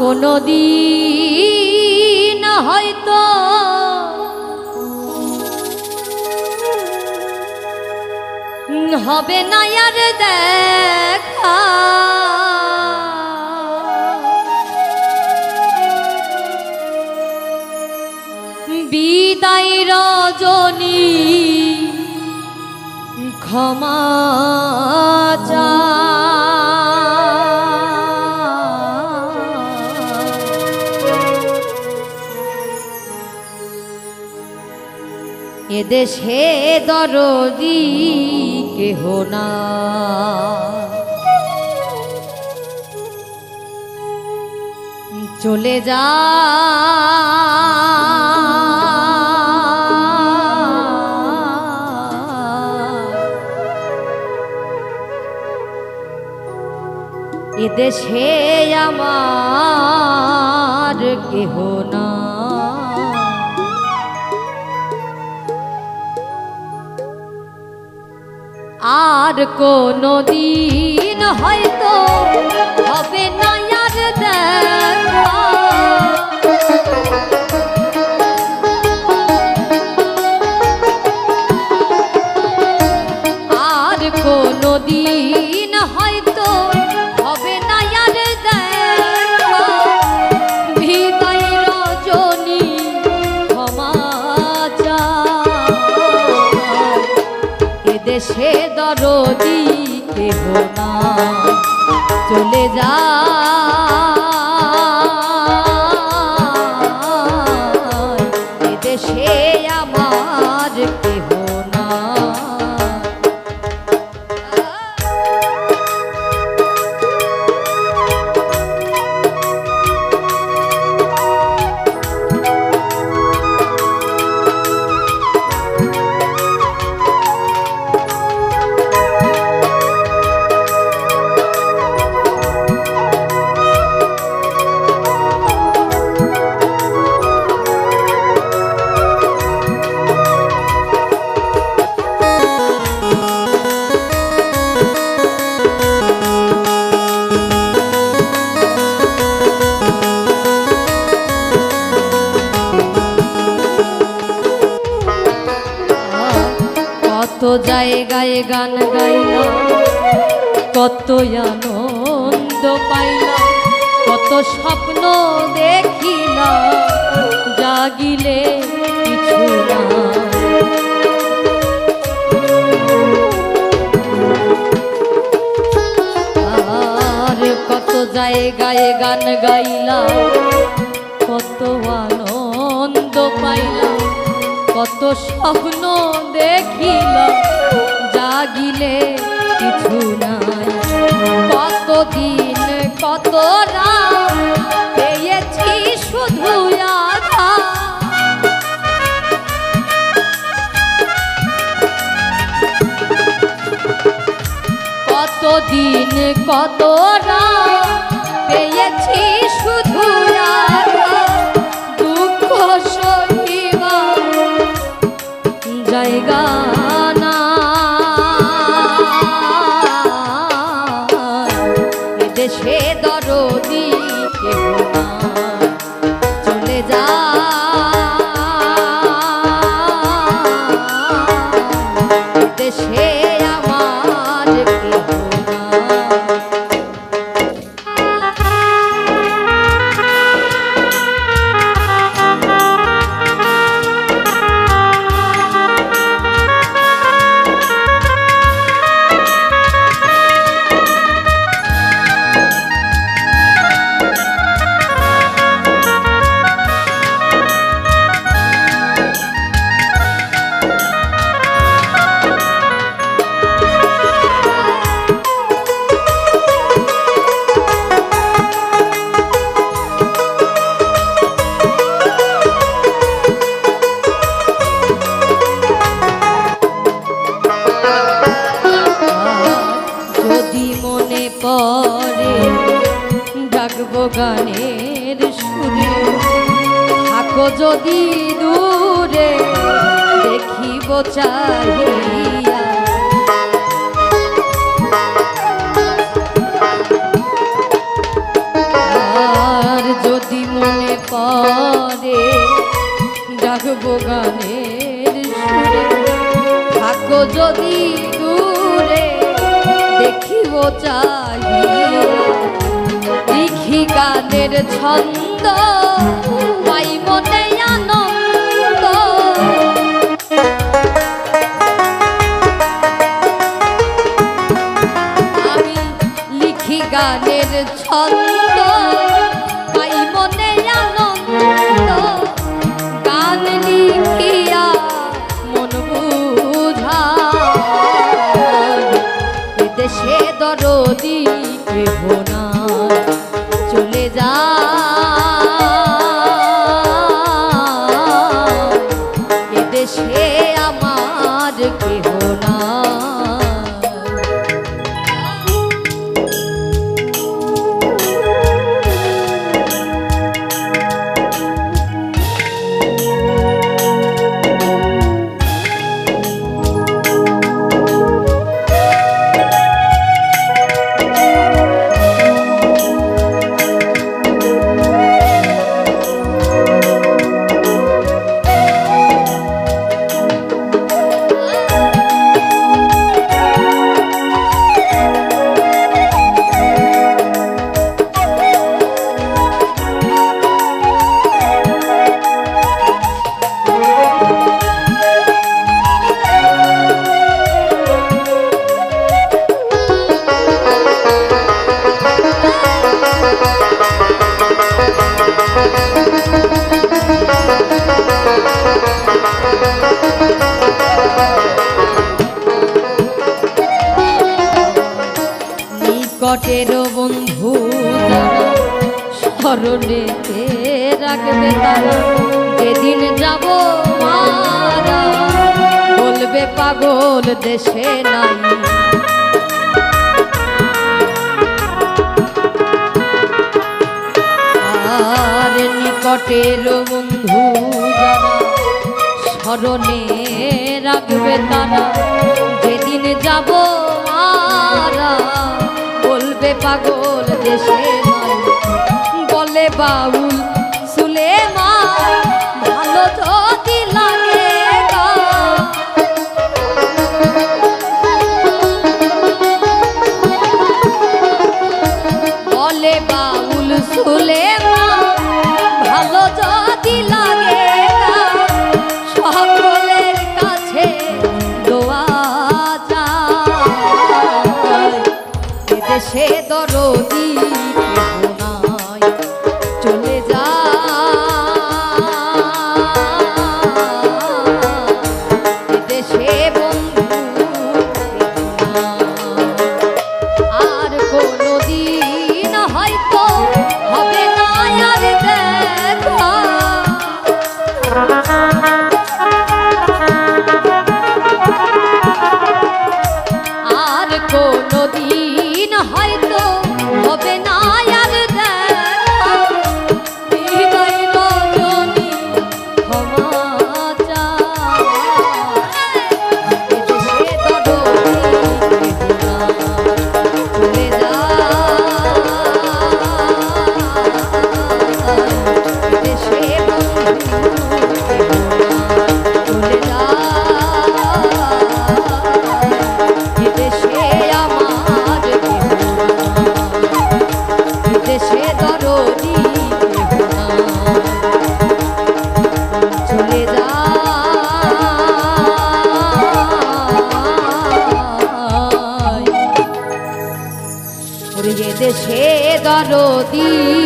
কোনো দিন হয়তো হবে না আর দেখা। বিদায় রজনী ক্ষমা এদেশে দরদি কেহ না। চলে যা। এদেশে আমার কেহ না। আর কোনো দিন হয়তো হবে না আর দেখা। এদেশে দরদি কেহ না। চলে যা জায়গায় গান গাইলাম কত আনন্দ পাইলাম কত স্বপ্ন দেখিলাম জাগিলে কিছু না আর কত জায়গায় গান গাইলাম কত আনন্দ পাইলাম কত স্বপ্ন দেখিলাম জাগিলে কিছু নাই। কতদিন কত রাত শুধু কতদিন কত রাত পেয়েছি শুধু আধা দেশে দরদি কেউ না গানের সুরে। থাকো যদি দূরে, দেখিব চাহিয়া। আর যদি মনে পারে ডাকব গানের সুরে। থাকো যদি দূরে, দেখিব চাহিয়া। ছন্দ চরণে রাখবে তারা? যেদিন যাব বলবে পাগল দেশে নাই। আর নিকটের বন্ধু স্মরণে রাখবে তারা, যেদিন যাব বলবে পাগল দেশে বাউল সুলেমা ভালো যদি লাগে বলে বাউল সুলেমা ভালো যদি লাগে সকলের কাছে দোয়া সে দরদি parodi